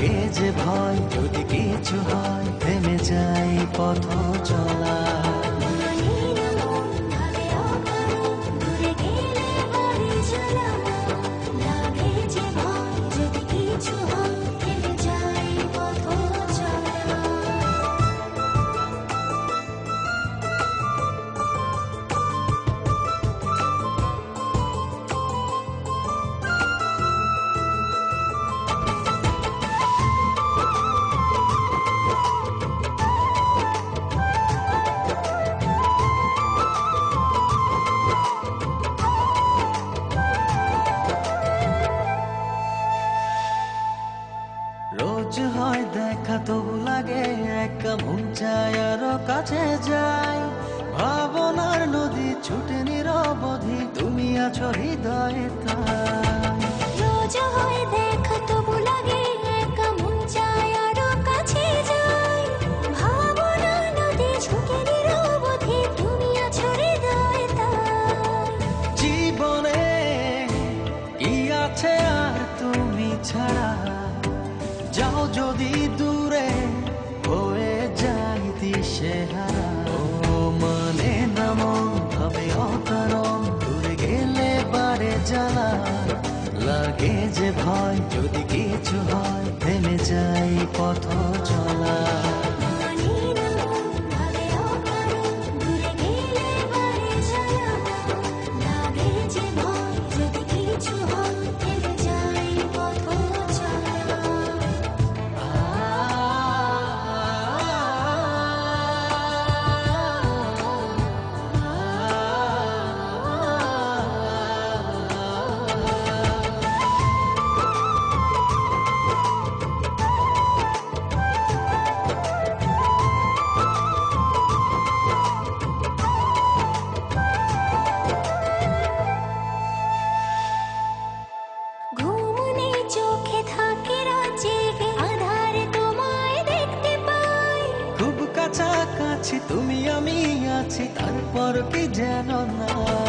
যে ভয় যদি কিছু হয় থেমে যায় পথ চলা। রোজ হয় দেখা তবু লাগে, একা মন চায় আরও কাছে যাই। ভাবনার নদী ছুটে নিরবধি তুমি আছো হৃদয় তাই। জ্বালা লাগে যে ভয় যদি কিছু হয় থেমে যাই পথর পর কি যেন না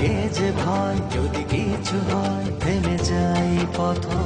লাগে যে ভয় যদি কিছু হয় থেমে যাই পথ।